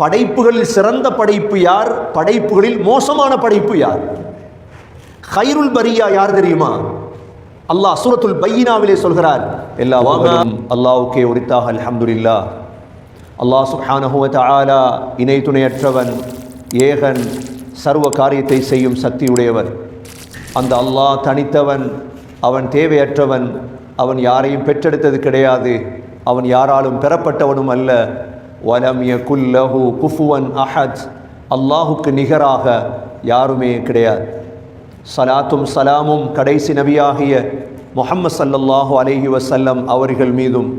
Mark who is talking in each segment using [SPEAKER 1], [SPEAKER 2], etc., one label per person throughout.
[SPEAKER 1] படைப்புகளில் சிறந்த படைப்பு யார்? படைப்புகளில் மோசமான படைப்பு யார்? ஹைருல் பரியா யார் தெரியுமா? அல்லாஹ் சூரத்துல் பையினாவிலே சொல்கிறார் எல்லா வாகனம் அல்லாஹ்வுக்கே உரித்தாக அல்ஹம்துலில்லா அல்லாஹ் சுப்ஹானஹு வ தஆலா இணை துணையற்றவன் ஏகன் சர்வ காரியத்தை செய்யும் சக்தியுடையவர். அந்த அல்லாஹ் தனித்தவன் அவன் தேவையற்றவன் அவன் யாரையும் பெற்றெடுத்தது கிடையாது அவன் யாராலும் பெறப்பட்டவனும் அல்ல. வலம் யகுல்லஹு குஃபுவன் அஹத் அல்லாஹுக்கு நிகராக யாருமே கிடையாது. சலாத்தும் சலாமும் கடைசி நபியாகிய முஹம்மது சல்லல்லாஹு அலஹி வசல்லம் அவர்கள் மீதும்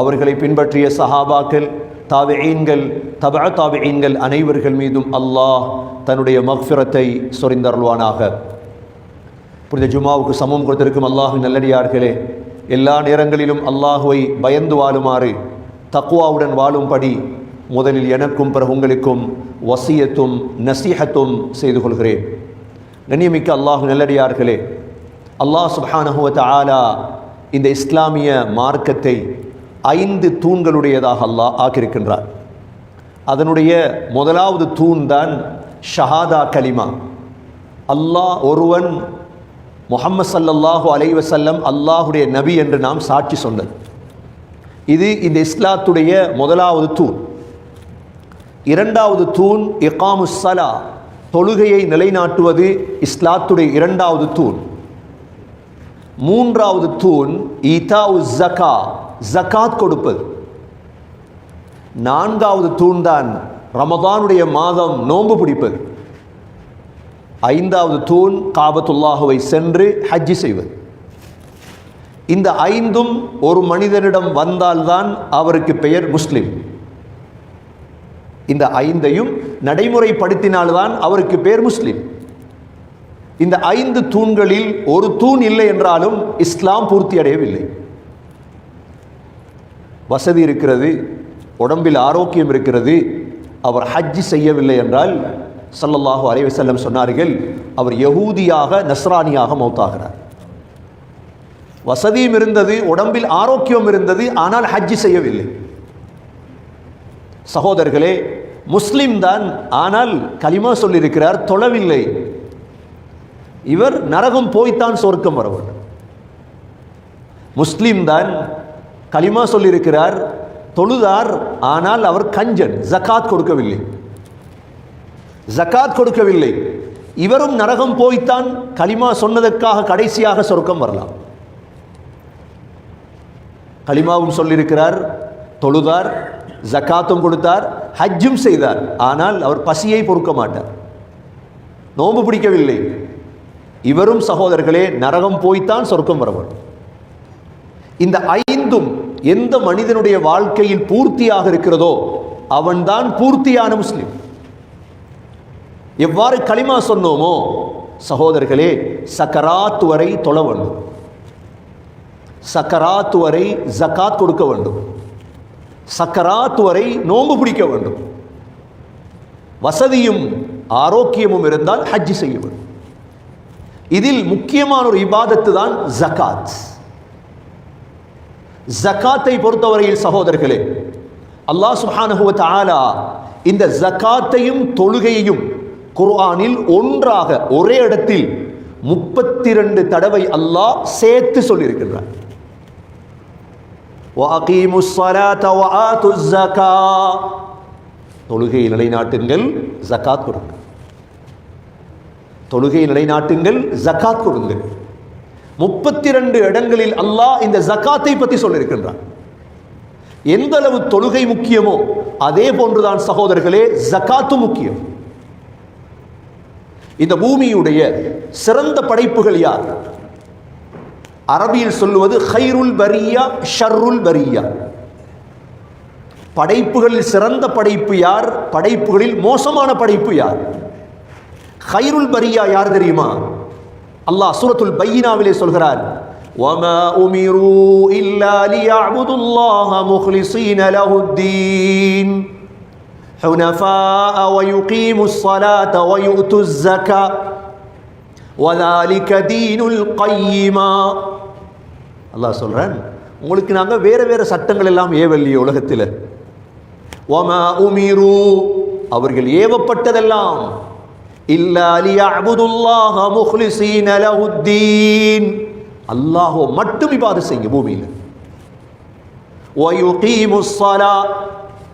[SPEAKER 1] அவர்களை பின்பற்றிய சஹாபாக்கள் தாபிஈன்கள் தபா தாபிஈன்கள் அனைவர்கள் மீதும் அல்லாஹ் தன்னுடைய மக்ஃபிரத்தை சொரிந்தருள்வானாக. புனித ஜுமாவுக்கு சமம் கொடுத்திருக்கும் அல்லாஹு நல்லடியார்களே எல்லா நேரங்களிலும் அல்லாஹுவை பயந்து வாழுமாறு தக்குவாவுடன் வாழும்படி முதலில் எனக்கும் பிறகு உங்களுக்கும் வசியத்தும் நசீஹத்தும் செய்து கொள்கிறேன். நன்னியமிக்க அல்லாஹு நல்லடியார்களே அல்லாஹ் சுஹானஹுவத் ஆலா இந்த இஸ்லாமிய மார்க்கத்தை ஐந்து தூண்களுடையதாக அல்லாஹ் ஆக்கியிருக்கின்றார். அதனுடைய முதலாவது தூண் தான் ஷஹாதா கலிமா. அல்லாஹ் ஒருவன் முஹம்மது ஸல்லல்லாஹு அலைவசல்லம் அல்லாஹுடைய நபி என்று நாம் சாட்சி சொன்னது. இது இந்த இஸ்லாத்துடைய முதலாவது தூண். இரண்டாவது தூண் இகாமு சலா தொழுகையை நிலைநாட்டுவது இஸ்லாத்துடைய இரண்டாவது தூண். மூன்றாவது தூண் ஈதா ஜக்கா ஜக்காத் கொடுப்பது. நான்காவது தூண் தான் ரமதானுடைய மாதம் நோன்பு பிடிப்பது. ஐந்தாவது தூண் காபத்துல்லாஹுவை சென்று ஹஜ்ஜி செய்வது. இந்த ஐந்தும் ஒரு மனிதனிடம் வந்தால்தான் அவருக்கு பெயர் முஸ்லிம். இந்த ஐந்தையும் நடைமுறைப்படுத்தினால்தான் அவருக்கு பேர் முஸ்லிம். இந்த ஐந்து தூண்களில் ஒரு தூண் இல்லை என்றாலும் இஸ்லாம் பூர்த்தி அடையவில்லை. வசதி இருக்கிறது உடம்பில் ஆரோக்கியம் இருக்கிறது அவர் ஹஜ் செய்யவில்லை என்றால் சல்லல்லாஹு அலைவசல்லம் சொன்னார்கள் அவர் யகூதியாக நஸ்ரானியாக மௌத்தாகிறார். வசதியும் இருந்தது உடம்பில் ஆரோக்கியம் இருந்தது ஆனால் ஹஜ் செய்யவில்லை. சகோதரர்களே முஸ்லிம் தான் ஆனால் கலிமா சொல்லியிருக்கிறார் தொழவில்லை. இவர் நரகம் போய்த்தான் சொர்க்கம் வர வேண்டும். முஸ்லிம் தான் கலிமா சொல்லியிருக்கிறார் தொழுதார் ஆனால் அவர் கஞ்சன் ஜக்காத் கொடுக்கவில்லை. ஜக்காத் கொடுக்கவில்லை. இவரும் நரகம் போய்த்தான் கலிமா சொன்னதற்காக கடைசியாக சொர்க்கம் வரலாம். களிமாவும் சொல்லியிருக்கிறார் தொழுதார் ஜக்காத்தும் கொடுத்தார் ஹஜ்ஜும் செய்தார். ஆனால் அவர் பசியை பொறுக்க மாட்டார். நோம்பு பிடிக்கவில்லை. இவரும் சகோதரர்களே நரகம் போய்த்தான் சொர்க்கம் வர வேண்டும். இந்த ஐந்தும் எந்த மனிதனுடைய வாழ்க்கையில் பூர்த்தியாக இருக்கிறதோ அவன்தான் பூர்த்தியான முஸ்லிம். எவ்வாறு களிமா சொன்னோமோ சகோதரர்களே சக்கராத்து வரை தொழ வேண்டும். சக்கராத் வரை ஜக்காத் கொடுக்க வேண்டும். சக்கராத் வரை நோன்பு பிடிக்க வேண்டும். வசதியும் ஆரோக்கியமும் இருந்தால் ஹஜ் செய்ய வேண்டும். இதில் முக்கியமான ஒரு இபாதத்து தான் ஜக்காத். ஜக்காத்தை பொறுத்தவரையில் சகோதரர்களே அல்லாஹ் சுஹானுவத் ஆலா இந்த ஜக்காத்தையும் தொழுகையையும் குர்ஆனில் ஒன்றாக ஒரே இடத்தில் முப்பத்தி ரெண்டு தடவை அல்லாஹ் சேர்த்து சொல்லியிருக்கின்றார் وَأَقِيمُوا الصَّلَاةَ وَآتُوا الزَّكَاةَ தொழுகையை நிலைநாட்டுங்கள் ஜக்காத் கொடுங்க தொழுகையை நிலைநாட்டுங்கள் ஜக்காத் கொடுங்கள் முப்பத்தி ரெண்டு இடங்களில் அல்லாஹ் இந்த ஜக்காத்தை பற்றி சொல்லியிருக்கின்றான் எந்த அளவு தொழுகை முக்கியமோ அதே போன்றுதான் சகோதரர்களே ஜக்காத்து முக்கியம் இந்த பூமியுடைய சிறந்த படைப்புகள் யார் அரபியில் சொல்லுவது ஹைருல் பரியா ஷர்ருல் பரியா படைப்புகளில் சிறந்த படைப்பு யார் படைப்புகளில் மோசமான படைப்பு யார் ஹைருல் பரியா யார் தெரியுமா அல்லாஹ் சூரத்துல் பையினாவிலே சொல்கிறார் وما أمروا إلا ليعبدوا الله مخلصين له الدين حنفاء ويقيموا الصلاة ويؤتوا الزكاة ஒதாலி கதீனுல் கையுமா அல்லாஹ் சொல்கிறேன் உங்களுக்கு நாங்கள் வேறு வேறு சட்டங்கள் எல்லாம் ஏவல்லி உலகத்தில். ஒமா உமிரு. அவர்கள் ஏவப்பட்டதெல்லாம். அல்லாஹோ மட்டும் இவ்வாறு செய்யும் பூமியில்.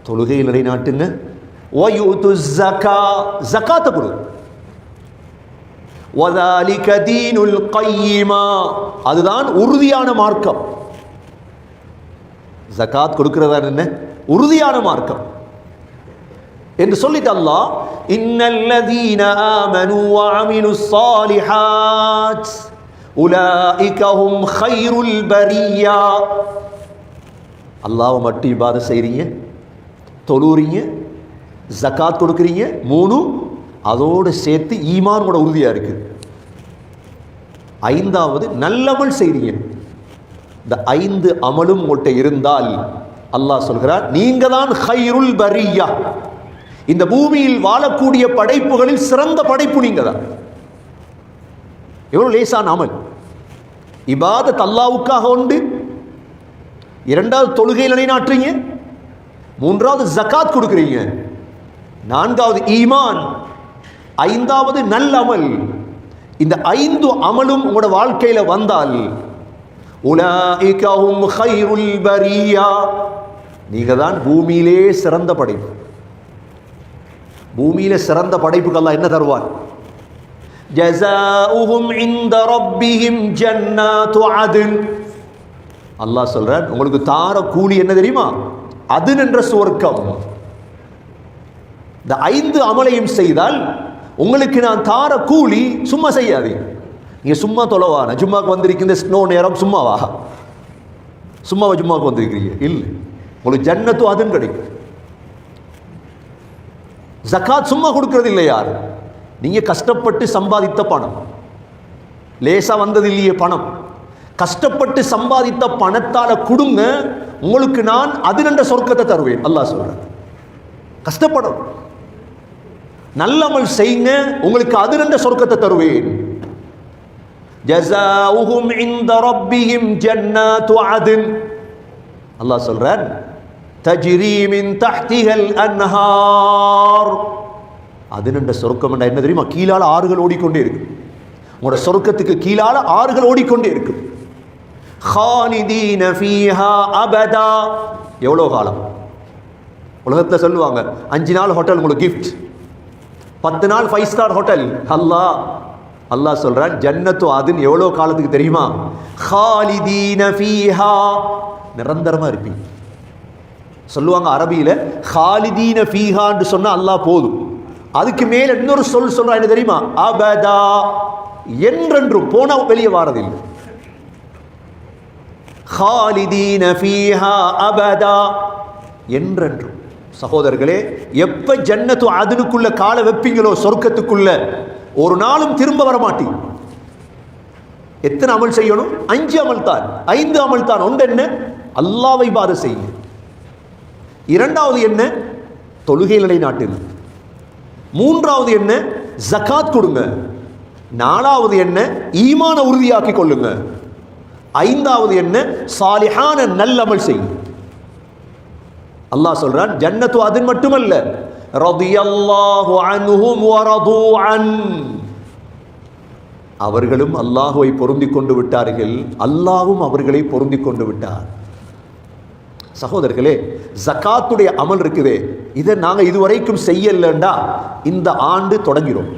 [SPEAKER 1] தொழுகையில் நிலைநாட்டுங்க. ஒயு து ஜக்கா ஜக்காத்தை கொடு. அதுதான் உறுதியான மார்க்கம். ஜக்காத் கொடுக்கிறதா என்ன? உறுதியான மார்க்கம். என்று சொல்லிட்டு அல்லாஹ் இன்னல்லதீன ஆமனு வஅமிலு ஸாலிஹாத். உலாயிக ஹும் கைருல் பரியா. அல்லாஹ்வை மட்டும் இபாதத் செய்றீங்க தொழுறீங்க ஜக்காத் கொடுக்குறீங்க மூணு அதோடு சேர்த்து ஈமான் கூட உறுதியாக இருக்குது ஐந்தாவது நல்லமல் செய்தீங்க. இந்த ஐந்து அமலும் உங்கள்கிட்ட இருந்தால் அல்லாஹ் சொல்கிறார் நீங்க தான் ஹைருல் பரியா. இந்த பூமியில் வாழக்கூடிய படைப்புகளில் சிறந்த படைப்பு நீங்க தான் எவ்வளோ லேசான அமல். இபாத தல்லாவுக்காக உண்டு. இரண்டாவது தொழுகையில் நிலைநாட்டுறீங்க. மூன்றாவது ஜகாத் கொடுக்குறீங்க. நான்காவது ஈமான். ஐந்தாவது நல்லமல் இந்த ஐந்து அமலும் உங்களோட வாழ்க்கையில வந்தால் உலாயிக ஹும் பரியா. நீங்க தான் பூமியிலே சிறந்த படைப்பு. பூமியில சிறந்த படைப்புக்கு என்ன தருவான் ஜஸாஉஹும் இந்த ரப்பிஹிம் ஜன்னாத்து அத்ன் அல்லாஹ் சொல்றார் உங்களுக்கு தார கூலி என்ன தெரியுமா? அது என்ற சுவர்க்கம் இந்த ஐந்து அமலையும் செய்தால் உங்களுக்கு நான் தார கூலி சும்மா செய்யாதீங்க நீங்க சும்மா தொலைவான ஜும்மாக்கு வந்திருக்கிற ஸ்னோ நேரம் சும்மாவா? சும்மாவா ஜும்மாக்கு வந்திருக்கிறீங்க? இல்லை. உங்களுக்கு ஜன்னத்தும் அதுன்னு கிடைக்கும். ஜக்காத் சும்மா கொடுக்கறது இல்லை யார்? நீங்கள் கஷ்டப்பட்டு சம்பாதித்த பணம். லேசாக வந்தது இல்லையே பணம். கஷ்டப்பட்டு சம்பாதித்த பணத்தால் கொடுங்க உங்களுக்கு நான் அதிரண்ட சொர்க்கத்தை தருவேன். அல்லாஹ் சொல்கிறேன் கஷ்டப்படும் நல்லமல் செய்யுங்க உங்களுக்கு அது ரெண்ட சொர்க்கத்தை தருவேன். ஜசாவுகும் இந்த ரப்பியும் ஜன்னாத்து அதின் அல்லாஹ் சொல்றார் தஜ்ரீமின் தஹ்திஹல் அன்ஹார். அதுனண்ட சொர்க்கம் என்ன தெரியுமா? கீழால் ஆறுகள் ஓடிக்கொண்டே இருக்கு. உங்களோட சொர்க்கத்துக்கு கீழால் ஆறுகள் ஓடிக்கொண்டே இருக்கு. ஹானிதீன ஃபீஹா அபதா. எவ்வளோ காலம்? உலகத்தில் சொல்லுவாங்க அஞ்சு நாள் ஹோட்டல் உங்களுக்கு கிஃப்ட் பத்து நாள் five star hotel Allah Allah சொல்கிறான் ஜன்னத்து அதுன்னு எவ்வளோ காலத்துக்கு தெரியுமா? ஹாலிதீன ஃபீஹா. நிரந்தரமாக இருப்பீங்க. சொல்லுவாங்க அரபியில் ஹாலிதீன ஃபீஹான்னு சொன்னால் அல்லாஹ் போதும். அதுக்கு மேல் இன்னொரு சொல் சொல்கிறா என்ன தெரியுமா? அபதா. என்றென்றும் போன வெளியே வாரதில்லை. ஹாலிதீன ஃபீஹா அபதா. என்றென்றும். சகோதரர்களே எப்ப ஜன்னத்து அதனுக்குள்ள கால வைப்பீங்களோ சொர்க்கத்துக்குள்ள? ஒரு நாளும் திரும்ப வர மாட்டீங்க எத்தனை அமல் செய்யணும்? அஞ்சு அமல் தான். ஐந்து அமல் தான். ஒன்று என்ன? அல்லாவை பாரு செய்யுங்க. இரண்டாவது என்ன? தொழுகை நிலைநாட்டுங்க. மூன்றாவது என்ன? ஜக்காத் கொடுங்க. நாலாவது என்ன? ஈமான உறுதியாக்கி கொள்ளுங்க. ஐந்தாவது என்ன? சாலிஹான நல்லமல் செய்யுங்க. அல்லாஹ் சொல்றான் ஜன்னத்து அது மட்டுமல்ல. ரதியல்லாஹு அன்ஹும் வரது அன் அவர்களும் அல்லாஹுவை பொருந்தி கொண்டு விட்டார்கள். அல்லாஹும் அவர்களை பொருந்தி கொண்டு விட்டார். சகோதரர்களே ஜகாத்துடைய அமல் இருக்குதே. இதை நாங்கள் இதுவரைக்கும் செய்யலண்டா? இந்த ஆண்டு தொடங்கிறோம்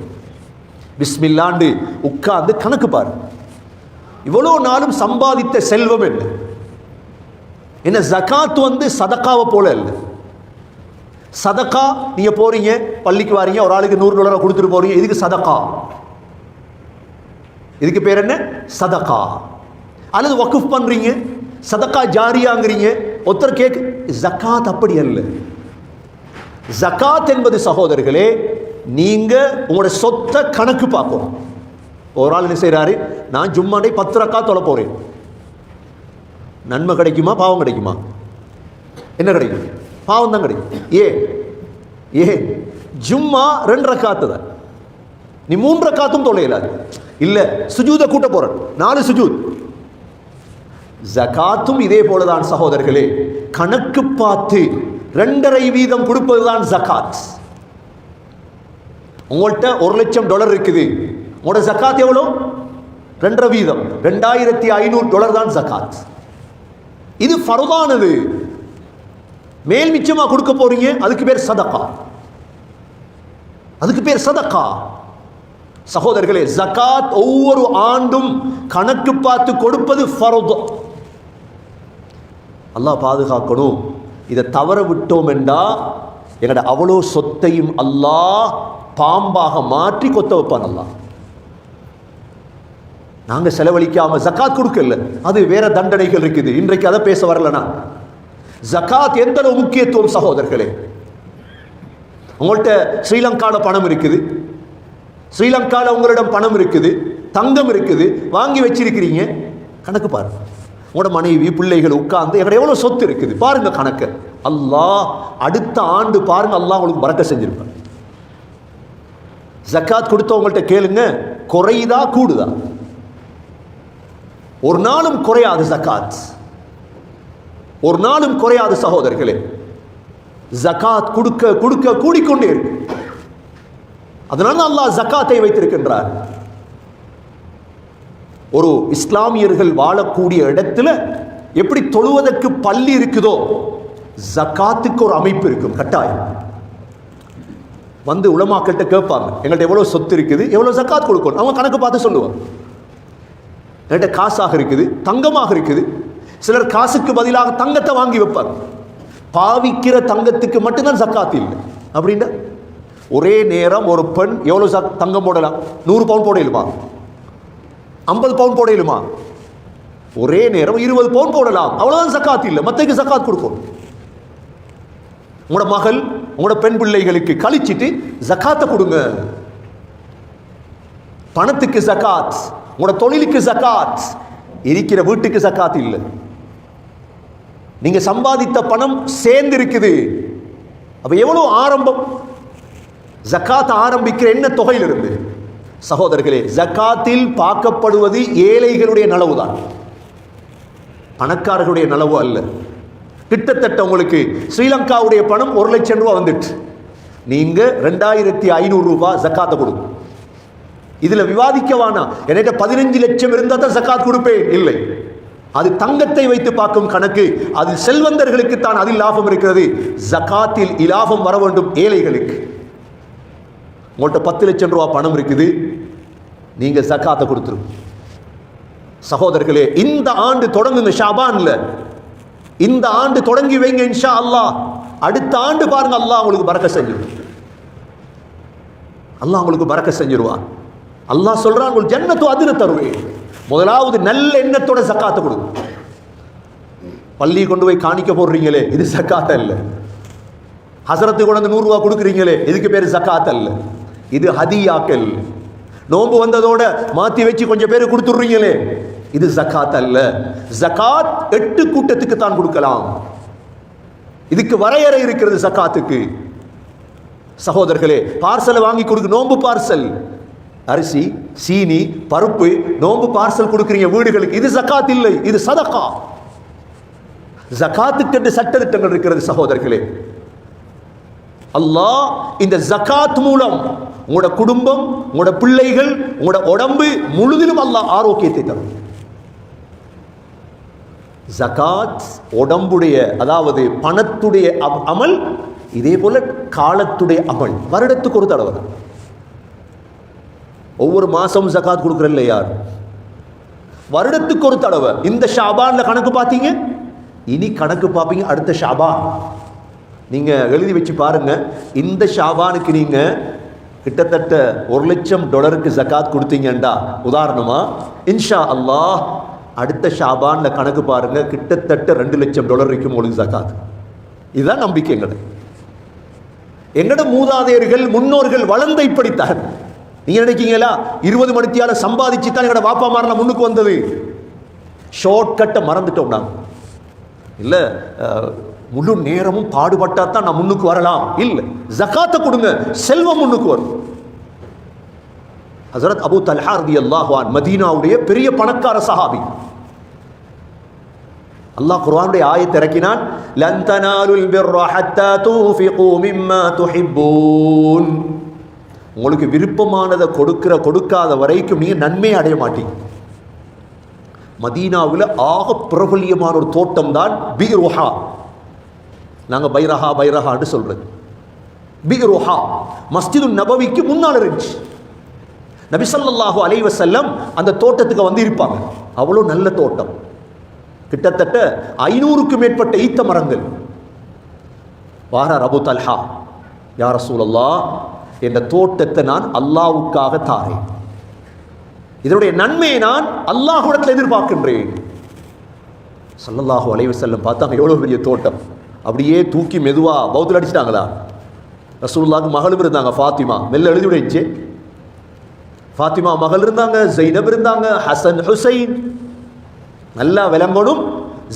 [SPEAKER 1] பிஸ்மில்லாண்டு உட்கார்ந்து கணக்கு பாரு. இவ்வளோ நாளும் சம்பாதித்த செல்வம் என்ன? என்ன ஜகாத் வந்து சதக்காவை போல இல்லை. சதக்கா நீங்க போறீங்க பள்ளிக்கு வாரீங்க ஒரு ஆளுக்கு நூறு டாலரை கொடுத்துட்டு போறீங்க இதுக்கு சதக்கா. இதுக்கு பேர் என்ன? சதக்கா. அல்லது வக்குஃப் பண்றீங்க சதக்கா ஜாரியாங்கிறீங்க ஒருத்தர் கேக்கு ஜக்காத் அப்படி அல்ல. ஜக்காத் என்பது சகோதரர்களே நீங்க உங்களோட சொத்தை கணக்கு பார்க்கணும். ஒரு ஆள் என்ன செய்கிறாரு நான் ஜும்மாண்டை பத்து ரக்கா தொலை போகிறேன் நன்மை கிடைக்குமா பாவம் கிடைக்குமா? என்ன கிடைக்கும்? பாவம் தான் கிடைக்கும். ஏ ஏ ஜும்மா ரெண்டு ரக்காத்து தான். நீ மூன்று ரக்காத்தும் தொலையலாது இல்லை சுஜூதை கூட்ட போகிறேன் நாலு சுஜூத். ஜகாத்தும் இதே போலதான் சகோதரர்களே. கணக்கு பார்த்து ரெண்டரை வீதம் கொடுப்பதுதான் ஜகாத் உங்கள்கிட்ட ஒரு லட்சம் டாலர் இருக்குது. உங்களோட ஜக்காத் எவ்வளோ ரெண்டரை வீதம். ரெண்டாயிரத்தி ஐநூறு டாலர் தான் ஜக்காத். இது ஃபருதானது மேல் மிச்சமாக கொடுக்க போறீங்க அதுக்கு பேர் சதக்கா. அதுக்கு பேர் சதக்கா. சகோதரர்களே ஜக்காத் ஒவ்வொரு ஆண்டும் கணக்கு பார்த்து கொடுப்பது ஃபர்து அல்லாஹ் பாதுகாக்கணும். இதை தவற விட்டோம் என்றா எங்களோட அவ்வளோ சொத்தையும் அல்லாஹ் பாம்பாக மாற்றி கொத்த வைப்பான் அல்லாஹ். நாங்கள் செலவழிக்காம ஜக்காத் கொடுக்கல. அது வேற தண்டனைகள் இருக்குது. இன்றைக்கு அதை பேச வரலனா? ஜக்காத் எந்த அளவு முக்கியத்துவம் சகோதரர்களே? உங்கள்கிட்ட ஸ்ரீலங்காவில் பணம் இருக்குது. ஸ்ரீலங்காவில் உங்களிடம் பணம் இருக்குது. தங்கம் இருக்குது. வாங்கி வச்சிருக்கிறீங்க. கணக்கு பாருங்க உங்களோட மனைவி பிள்ளைகள் உட்கார்ந்து எங்கட எவ்வளோ சொத்து இருக்குது? பாருங்க கணக்கு. அல்லாஹ் அடுத்த ஆண்டு பாருங்க அல்லாஹ் உங்களுக்கு பறக்க செஞ்சிருப்பான் ஜக்காத் கொடுத்தவங்கள்ட்ட கேளுங்க. குறையுதா கூடுதா? ஒரு நாளும் குறையாது ஜக்காத் ஒரு நாளும் குறையாது சகோதரர்களே. ஜகாத் கொடுக்க கொடுக்க கூடிக்கொண்டே இருக்கு. அதனால அல்லாஹ் ஜக்காத்தை வைத்திருக்கின்றார். ஒரு இஸ்லாமியர்கள் வாழக்கூடிய இடத்துல எப்படி தொழுவதற்கு பள்ளி இருக்குதோ ஜக்காத்துக்கு ஒரு அமைப்பு இருக்கும் கட்டாயம். வந்து உலமாக்கிட்ட கேட்பாங்க எங்கள்கிட்ட எவ்வளோ சொத்து இருக்குது எவ்வளோ ஜக்காத் கொடுக்கணும் அவங்க கணக்கு பார்த்து சொல்லுவாங்க. என்கிட்ட காசாக இருக்குது தங்கமாக இருக்குது. சிலர் காசுக்கு பதிலாக தங்கத்தை வாங்கி வைப்பார். பாவிக்கிற தங்கத்துக்கு மட்டும்தான் சக்காத்து இல்லை. அப்படின்னா ஒரே நேரம் ஒரு பெண் எவ்வளோ ச தங்கம் போடலாம்? நூறு பவுன் போடையிலுமா ஐம்பது பவுன் போடையிலுமா ஒரே நேரம் இருபது பவுன் போடலாம். அவ்வளோதான் சக்காத்து இல்லை. மற்றக்கு சக்காத் கொடுக்கும். உங்களோட மகள் உங்களோட பெண் பிள்ளைகளுக்கு கழிச்சிட்டு ஜக்காத்தை கொடுங்க. பணத்துக்கு ஜக்காத் உங்களோட தொழிலுக்கு சக்காத் இருக்கிற வீட்டுக்கு சக்காத் இல்லை. நீங்க சம்பாதித்த பணம் சேர்ந்து இருக்குது அப்ப எவ்வளவு ஆரம்பம்? ஜக்காத் ஆரம்பிக்கிற என்ன தொகையிலிருந்து? சகோதரர்களே ஜக்காத்தில் பார்க்கப்படுவது ஏழைகளுடைய நலவுதான். பணக்காரர்களுடைய நலவு அல்ல. கிட்டத்தட்ட உங்களுக்கு ஸ்ரீலங்காவுடைய பணம் ஒரு லட்சம் ரூபாய் வந்துட்டு. நீங்க ரெண்டாயிரத்தி ஐநூறு ரூபாய் ஜக்காத்தை கொடுக்கும் இதுல விவாதிக்க வேணாம். என்கிட்ட பதினஞ்சு லட்சம் இருந்தால் தான் சக்காத் கொடுப்பேன். இல்லை. அது தங்கத்தை வைத்து பார்க்கும் கணக்கு. அது செல்வந்தர்களுக்கு தான் அதில் லாபம் இருக்கிறது. ஜக்காத்தில் இலாபம் வர வேண்டும் ஏழைகளுக்கு. உங்கள்கிட்ட பத்து லட்சம் ரூபா பணம் இருக்குது. நீங்க ஜக்காத்தை கொடுத்துரும். சகோதரர்களே இந்த ஆண்டு தொடங்குங்க. ஷாபான்ல. இந்த ஆண்டு தொடங்கி வைங்க இன்ஷா அல்லாஹ் அடுத்த ஆண்டு பாருங்க அல்லாஹ் உங்களுக்கு பறக்க செஞ்சிடும் அல்லாஹ் உங்களுக்கு பறக்க செஞ்சிருவான். அல்லாஹ் சொல்கிறான் உங்களுக்கு ஜன்னத்து அதிர தருவேன் முதலாவது நல்ல எண்ணத்தோட சக்காத்தை கொடுங்க பள்ளி கொண்டு போய் காணிக்க போடுறீங்களே இது சக்காத்த இல்லை ஹசரத்து கொண்டு நூறுரூவா கொடுக்குறீங்களே இதுக்கு பேர் சக்காத்த இல்லை இது ஹதியாக்கல் நோன்பு வந்ததோட மாற்றி வச்சு கொஞ்சம் பேர் கொடுத்துட்றீங்களே இது ஜக்காத் அல்ல. ஜக்காத் எட்டு கூட்டத்துக்கு தான் கொடுக்கலாம். இதுக்கு வரையறை இருக்கிறது ஜக்காத்துக்கு சகோதரர்களே பார்சலை வாங்கி கொடுக்க நோன்பு பார்சல். அரிசி சீனி பருப்பு நோம்பு பார்சல் கொடுக்குறீங்க வீடுகளுக்கு. இது ஜக்காத் இல்லை இது சதகா ஜக்காத்துக்கென்று சட்ட திட்டங்கள் இருக்கிறது சகோதரர்களே. அல்லாஹ் இந்த ஜக்காத் மூலம் உங்களோட குடும்பம் உங்களோட பிள்ளைகள் உங்களோட உடம்பு முழுதிலும் அல்லாஹ் ஆரோக்கியத்தை தரும். ஜகாத் உடம்புடைய அதாவது பணத்துடைய அமல் இதே போல காலத்துடைய அமல். வருடத்துக்கு ஒரு தடவை தான். ஒவ்வொரு மாதமும் ஜகாத் கொடுக்குறல்ல யார்? வருடத்துக்கு ஒரு தடவை. இந்த ஷாபான்ல கணக்கு பார்த்தீங்க? இனி கணக்கு பார்ப்பீங்க அடுத்த ஷாபான். நீங்கள் எழுதி வச்சு பாருங்கள் இந்த ஷாபானுக்கு நீங்கள் கிட்டத்தட்ட ஒரு லட்சம் டாலருக்கு ஜகாத் கொடுத்தீங்கண்டா. உதாரணமா இன்ஷா அல்லாஹ் அடுத்த ஷாபான்ல கணக்கு பாருங்க. கிட்டத்தட்ட ரெண்டு லட்சம் டாலர் இருக்கும் உங்களுக்கு ஜக்காத். இதுதான் நம்பிக்கை எங்களை எங்களோட மூதாதையர்கள் முன்னோர்கள் வளர்ந்த இப்படித்தான். நீங்க நினைக்கீங்களா இருபது மணித்தியால சம்பாதிச்சு தான் எங்கட பாப்பா மாரெல்லாம் முன்னுக்கு வந்தது. ஷார்ட் கட்டை மறந்துட்டோம் நான் இல்ல முழு நேரமும் பாடுபட்டா தான் நான் முன்னுக்கு வரலாம். இல்ல ஜகாத்தை கொடுங்க செல்வம் முன்னுக்கு வரும். ஹசரத் அபு தல்ஹார்தி அல்லாஹ்வான் மதீனாவுடைய பெரிய பணக்கார சஹாபி. அல்லாஹ் குர்ஆனுடைய ஆயத் இறக்கினான். லன் தனாலுல் பிர்ர ஹத்தா தூஃபிகு மிம்மா துஹிப்பூன். உங்களுக்கு விருப்பமானதை கொடுக்கிற கொடுக்காத வரைக்கும் நீங்கள் நன்மை அடைய மாட்டீங்க. மதீனாவில் ஆக பிரபல்யமான ஒரு தோட்டம் தான் பீருஹா. நாங்கள் பைரஹா பைரஹான்னு சொல்கிறது பீருஹா மஸ்ஜிது நபவிக்கு முன்னால் இருந்துச்சு. நபிசல்லாஹு அலைவ செல்லம் அந்த தோட்டத்துக்கு வந்து இருப்பாங்க. அவ்வளோ நல்ல தோட்டம். கிட்டத்தட்ட ஐநூறுக்கும் மேற்பட்ட ஈத்த மரங்கள். வாரார் அபு தல்ஹா. யார் சூழல்லா என்ற தோட்டத்தை நான் அல்லாவுக்காக தாரேன். இதனுடைய நன்மையை நான் அல்லாஹுடத்தில் எதிர்பார்க்கின்றேன். சல்லல்லாஹு அலைவு செல்லம் பார்த்தாங்க எவ்வளோ பெரிய தோட்டம். அப்படியே தூக்கி மெதுவாக பௌத்தில் அடிச்சிட்டாங்களா? ரசூல்லாக்கு மகளும் இருந்தாங்க ஃபாத்திமா. மெல்ல எழுதி விடுச்சு. ஃபாத்திமா மகள் இருந்தாங்க ஜைனப் இருந்தாங்க ஹசன் ஹுசைன். நல்லா விளங்கணும்.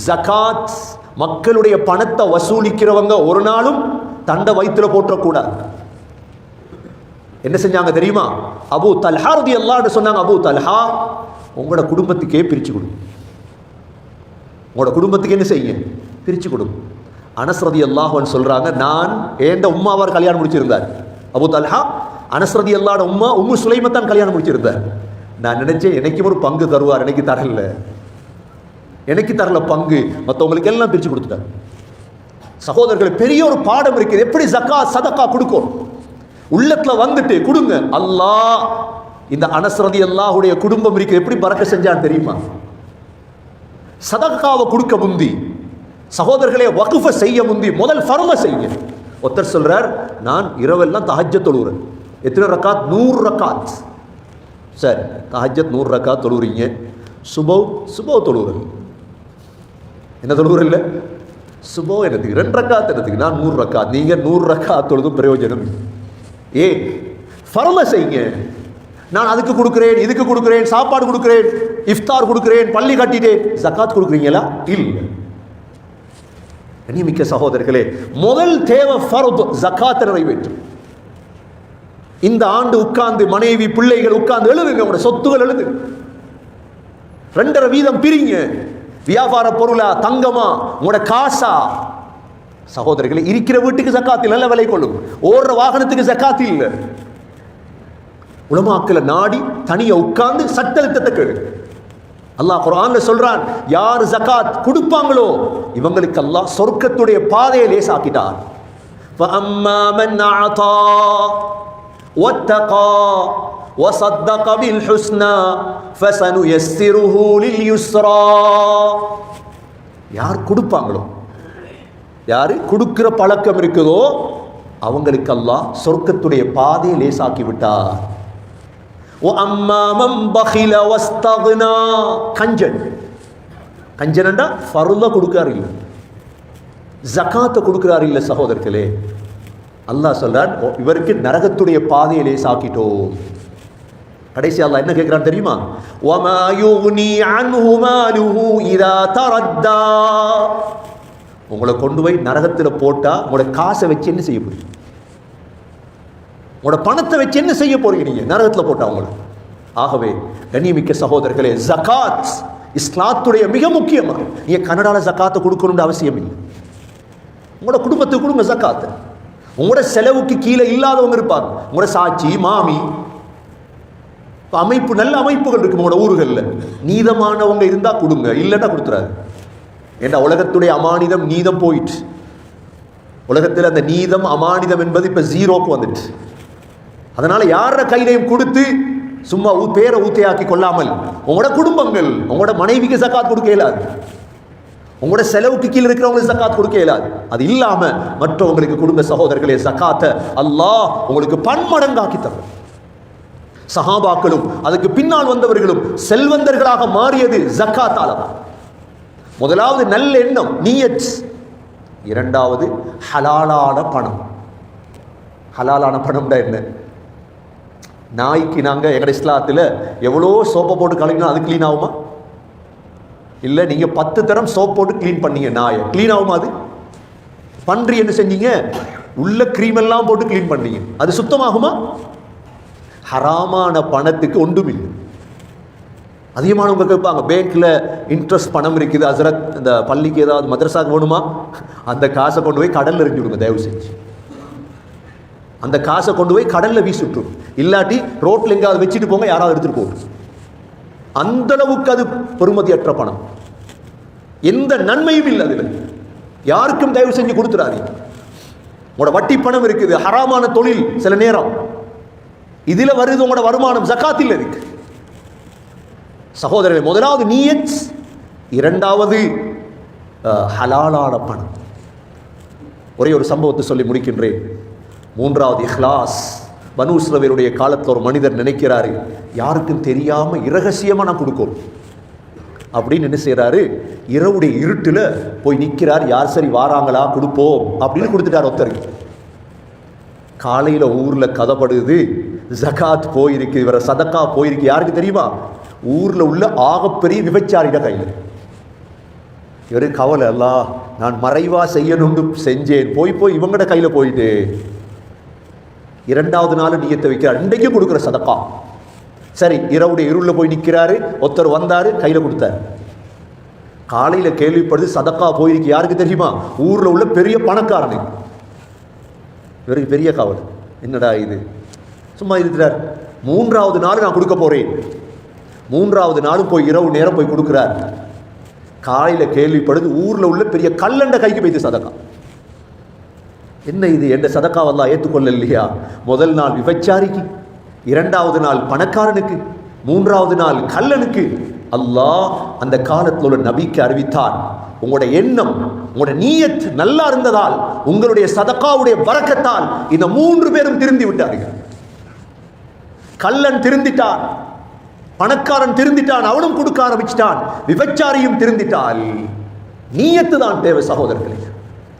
[SPEAKER 1] ஜகாத் மக்களுடைய பணத்தை வசூலிக்கிறவங்க ஒரு நாளும் தண்டை வயிற்றுல போட்டக்கூடாது. என்ன செஞ்சாங்க தெரியுமா? அபு தல்ஹா ரதி அல்லான்னு சொன்னாங்க அபு தல்ஹா உங்களோட குடும்பத்துக்கே பிரித்து கொடு. உங்களோட குடும்பத்துக்கு என்ன செய்யுங்க? பிரித்து கொடு. அனஸ்ரதி அல்லாஹ்னு சொல்கிறாங்க நான் ஏண்ட உம்மாவார் கல்யாணம் முடிச்சிருந்தார். அபு தல்ஹா அனஸ்ரதி அல்லாட உம்மா உம்மு சுலைமத்தான் கல்யாணம் முடிச்சிருந்தார். நான் நினைச்சேன் எனக்கும் ஒரு பங்கு தருவார் எனக்கு தரல. எனக்கு தரல பங்கு. மற்றவங்களுக்கு எல்லாம் பிரித்து கொடுத்துட்டார். சகோதரர்களே பெரிய ஒரு பாடம் இருக்குது. எப்படி ஜக்கா சதக்கா கொடுக்கும்? உள்ளத்துல வந்துட்டு கொடுங்க. அல்லாஹ் இந்த அனசரதி அல்லாஹுடைய குடும்பம் இருக்கு எப்படி பறக்க செஞ்சான்னு தெரியுமா? சதக்காவை கொடுக்க முந்தி சகோதரர்களே வகுஃப செய்ய முந்தி முதல் ஃபர்ம செய்ய ஒருத்தர் சொல்றார் நான் இரவெல்லாம் தஹஜ தொழுகிறேன் எத்தனை ரக்காத்? நூறு ரக்காத். சரி தஹஜ்ஜத் நூறு ரக்காத் தொழுகிறீங்க சுபோ சுபோ தொழுகிறேன் என்ன தொழுகிறேன் இல்லை? சுபோ என்னத்துக்கு ரெண்டு ரக்காத் என்னத்துக்கு நான் நூறு ரக்காத். நீங்க நூறு ரக்காத் தொழுதும் பிரயோஜனம் ஏன் ஏ ஃபர்ம செய்யுங்க நான் அதுக்கு கொடுக்குறேன் இதுக்கு கொடுக்குறேன் சாப்பாடு கொடுக்குறேன் இஃப்தார் கொடுக்குறேன் பள்ளி கட்டிட்டேன். ஜக்காத் கொடுக்குறீங்களா? இல்லை. கண்ணியமிக்க சகோதரர்களே முதல் தேவை ஃபர்து ஜக்காத்தை நிறைவேற்றும். இந்த ஆண்டு உட்கார்ந்து மனைவி பிள்ளைகள் உட்கார்ந்து எழுதுங்க உங்களோட சொத்துகள் எழுது. ரெண்டரை வீதம் பிரிங்க. வியாபார பொருளா தங்கமா உங்களோட காசா சகோதரர்களை இருக்கிற வீட்டுக்கு சக்காத்தில் நல்ல விலை கொள்ளும். ஓடுற வாகனத்துக்கு சக்காத்தில் இல்லை. உலமாக்கல நாடி தனியை உட்கார்ந்து சட்டழுத்தத்தை கேடு அல்லாஹ் குரான்ல சொல்றான் யார் ஜகாத் கொடுப்பாங்களோ இவங்களுக்கு அல்லாஹ் சொர்க்கத்துடைய பாதையை லேசாக்கிட்டார். وصدق بالحسنى فسنيسره لليسرى யார் கொடுப்பாங்களோ யார்? கொடுக்குற பழக்கம் இருக்குதோ அவங்களுக்கு அல்லாஹ் சொர்க்கத்துடைய பாதையை லேசாக்கி விட்டார். ஓ அம்மாமம் பஹில வஸ்தகுனா. கஞ்சன். கஞ்சனண்டா ஃபருந்தா கொடுக்கறாரு இல்லை. ஜக்காத்தை கொடுக்குறாரு இல்லை சகோதரர்களே. அல்லாஹ் சொல்கிறார் இவருக்கு நரகத்துடைய பாதையை லேசாக்கிட்டோம். கடைசி அல்லாஹ் என்ன கேட்குறான் தெரியுமா? ஒமா யுனி அன்ஹுமாலுஹு இதா தரத்தா. உங்களை கொண்டு போய் நரகத்தில் போட்டால் உங்களோட காசை வச்சு என்ன செய்ய போறீங்க? உங்களோட பணத்தை வச்சு என்ன செய்ய போறீங்க நீங்கள் நரகத்தில் போட்டா உங்களை. ஆகவே கண்ணியமிக்க சகோதரர்களே ஜகாத் இஸ்லாத்துடைய மிக முக்கியமாக நீங்க கனடால ஜக்காத்தை கொடுக்கணும்னு அவசியம் இல்லை. உங்களோட குடும்பத்துக்கு கொடுங்க ஜக்காத்து. உங்களோட செலவுக்கு கீழே இல்லாதவங்க இருப்பாங்க. உங்களோட சாட்சி மாமி. அமைப்பு நல்ல அமைப்புகள் இருக்கு உங்களோட ஊர்களில். நீதமானவங்க இருந்தால் கொடுங்க இல்லைன்னா கொடுத்துறாரு ஏன்னா உலகத்துடைய அமானிதம் நீதம் போயிட்டு உலகத்தில் அந்த நீதம் அமானிதம் என்பது இப்போ ஜீரோக்கு வந்துட்டு அதனால் யார கையிலையும் கொடுத்து சும்மா ஊ பேரை ஊத்தையாக்கி கொள்ளாமல் உங்களோட குடும்பங்கள் உங்களோட மனைவிக்கு சக்காத் கொடுக்க இயலாது. உங்களோட செலவுக்கு கீழே இருக்கிறவங்களுக்கு சக்காத் கொடுக்க இயலாது. அது இல்லாமல் மற்றவங்களுக்கு குடும்ப சகோதரர்களே சக்காத்தை அல்லாஹ் உங்களுக்கு பன்மடங்காக்கி தரும். சஹாபாக்களும் அதுக்கு பின்னால் வந்தவர்களும் செல்வந்தர்களாக மாறியது ஜக்காத்தால தான் முதலாவது நல்ல எண்ணம் நீயத். இரண்டாவது ஹலாலான பணம். ஹலாலான பணம்டா என்ன? நாய்க்கு நாங்கள் எங்கட இஸ்லாத்தில் எவ்வளோ சோப்பை போட்டு கழுவினா அது க்ளீன் ஆகுமா? இல்லை நீங்கள் பத்து தரம் சோப் போட்டு க்ளீன் பண்ணீங்க நாயை. க்ளீன் ஆகுமா அது? பன்றி என்ன செஞ்சீங்க? உள்ள க்ரீம் எல்லாம் போட்டு க்ளீன் பண்ணீங்க. அது சுத்தமாகுமா? ஹராமான பணத்துக்கு ஒன்றும் இல்லை அதிகமானவங்க கேட்பாங்க பேங்க்கில் இன்ட்ரெஸ்ட் பணம் இருக்குது அசரத் இந்த பள்ளிக்கு ஏதாவது மதரசாக்கு வேணுமா? அந்த காசை கொண்டு போய் கடலில் எரிஞ்சு விடுங்க தயவு செஞ்சு. அந்த காசை கொண்டு போய் கடலில் வீசி விட்டுரும் இல்லாட்டி ரோட்டில் எங்கேயாவது வச்சுட்டு போங்க யாராவது எடுத்துகிட்டு போகும். அந்தளவுக்கு அது பெருமதியற்ற பணம். எந்த நன்மையும் இல்லை அதில். யாருக்கும் தயவு செஞ்சு கொடுத்துடாதீங்க. உங்களோட வட்டி பணம் இருக்குது ஹராமான தொழில் சில நேரம். இதில் வருது உங்களோட வருமானம் ஜக்காத்தில் இருக்குது சகோதரர்கள் முதலாவது நீயத் இரண்டாவது ஹலாலான பணம். ஒரே ஒரு சம்பவத்தை சொல்லி முடிக்கின்றேன். மூன்றாவது இஹ்லாஸ். பனூஸ்ரவருடைய காலத்தில் ஒரு மனிதர் நினைக்கிறாரு யாருக்கும் தெரியாமல் இரகசியமா நான் கொடுக்கணும் அப்படின்னு என்ன செய்கிறாரு இரவுடைய இருட்டில் போய் நிற்கிறார் யார் சரி வாராங்களா கொடுப்போம் அப்படின்னு கொடுத்துட்டார் ஒருத்தருக்கு காலையில் ஊரில் கதப்படுது ஜகாத் போயிருக்கு இவரை சதக்கா போயிருக்கு. யாருக்கு தெரியுமா? ஊரில் உள்ள ஆகப்பெரிய விபச்சாரிட கையில் இவர் கவலை எல்லாம் நான் மறைவாக செய்யணும்னு செஞ்சேன். போய் போய் இவங்கட கையில் போயிட்டு இரண்டாவது நாள் நீயத்தை வைக்கிறார். இன்றைக்கும் கொடுக்குற சதக்கா. சரி இரவுடைய இருளில் போய் நிற்கிறாரு ஒருத்தர் வந்தார் கையில் கொடுத்தார். காலையில் கேள்விப்படுது சதக்கா போயிருக்கு. யாருக்கு தெரியுமா? ஊரில் உள்ள பெரிய பணக்காரனுக்கு இவருக்கு பெரிய கவலை. என்னடா இது? சும்மா இருக்கிறார். மூன்றாவது நாள் நான் கொடுக்க போகிறேன் மூன்றாவது நாளும் போய் இரவு நேரம் போய் கொடுக்குறார். காலையில் கேள்விப்படுது ஊரில் உள்ள பெரிய கல்லண்ட கைக்கு போய்த்து சதக்கா. என்ன இது எந்த சதக்காவெல்லாம் ஏற்றுக்கொள்ள இல்லையா முதல் நாள் விபச்சாரிக்கு இரண்டாவது நாள் பணக்காரனுக்கு மூன்றாவது நாள் கல்லனுக்கு அல்லாஹ் அந்த காலத்தில் உள்ள நபிக்கு அறிவித்தார் உங்களோட எண்ணம் உங்களோட நீயத் நல்லா இருந்ததால் உங்களுடைய சதக்காவுடைய வரக்கத்தால் இந்த மூன்று பேரும் திருந்தி விட்டார்கள். கல்லன் திருந்திட்டான். பணக்காரன் திருந்திட்டான் அவனும் கொடுக்க ஆரம்பிச்சிட்டான். விபச்சாரியும் திருந்திட்டால் நீயத்து தான் தேவை சகோதரர்களே.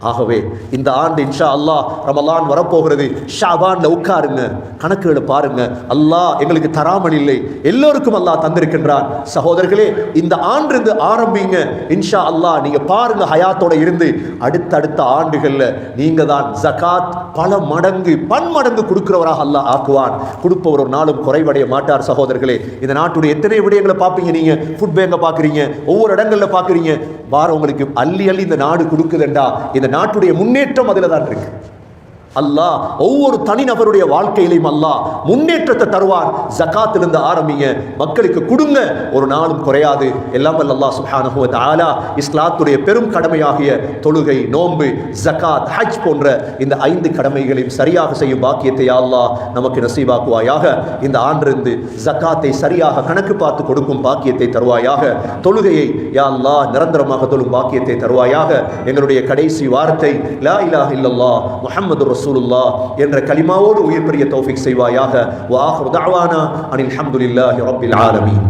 [SPEAKER 1] ஆகவே இந்த ஆண்டு இன்ஷா அல்லாஹ் ரமலான் வரப்போகிறது. ஷாபான்ல உட்காருங்க கணக்குகளை பாருங்க. அல்லாஹ் எங்களுக்கு தராமல் இல்லை. எல்லோருக்கும் அல்லாஹ் தந்திருக்கின்றான். சகோதரர்களே இந்த ஆண்டு இருந்து ஆரம்பிங்க. இன்ஷா அல்லாஹ் நீங்க பாருங்க ஹயாத்தோட இருந்து. அடுத்தடுத்த ஆண்டுகள்ல நீங்க தான் ஜகாத் பல மடங்கு பன்மடங்கு கொடுக்கிறவராக அல்லாஹ் ஆக்குவான். கொடுப்பவர் ஒரு நாளும் குறைவடைய மாட்டார் சகோதரர்களே. இந்த நாட்டுடைய எத்தனை விடயங்களை பார்ப்பீங்க நீங்க? ஃபுட் பேங்கை பார்க்குறீங்க ஒவ்வொரு இடங்களில் பார்க்குறீங்க. வார உங்களுக்கு அள்ளி அள்ளி இந்த நாடு கொடுக்குதுண்டா. இந்த நாட்டுடைய முன்னேற்றம் அதில் தான் இருக்கு. அல்லாஹ் ஒவ்வொரு தனிநபருடைய வாழ்க்கையிலையும் அல்லாஹ் முன்னேற்றத்தை தருவார் ஜக்காத்திலிருந்து ஆரம்பிங்க. மக்களுக்கு கொடுங்க. ஒரு நாளும் குறையாது. எல்லாம் வல்ல அல்லாஹ் சுஹானஹு தாலா இஸ்லாத்துடைய பெரும் கடமையாகிய தொழுகை நோன்பு ஜக்காத் ஹஜ் போன்ற இந்த ஐந்து கடமைகளையும் சரியாக செய்யும் பாக்கியத்தை யா அல்லாஹ் நமக்கு நசீவாக்குவாயாக இந்த ஆண்டிருந்து ஜக்காத்தை சரியாக கணக்கு பார்த்து கொடுக்கும் பாக்கியத்தை தருவாயாக. தொழுகையை யா அல்லாஹ் நிரந்தரமாக தொழும் பாக்கியத்தை தருவாயாக. எங்களுடைய கடைசி வார்த்தை லா இலாஹ் இல்லல்லா முஹம்மது ரசூலுல்லாஹ் என்ற கலிமாவோடு உயிர் பெரிய தௌஃபிக் செய்வாயாக வா ஆஹிரு தஅவானா அனில் ஹம்துலில்லாஹி ரப்பில் ஆலமீன்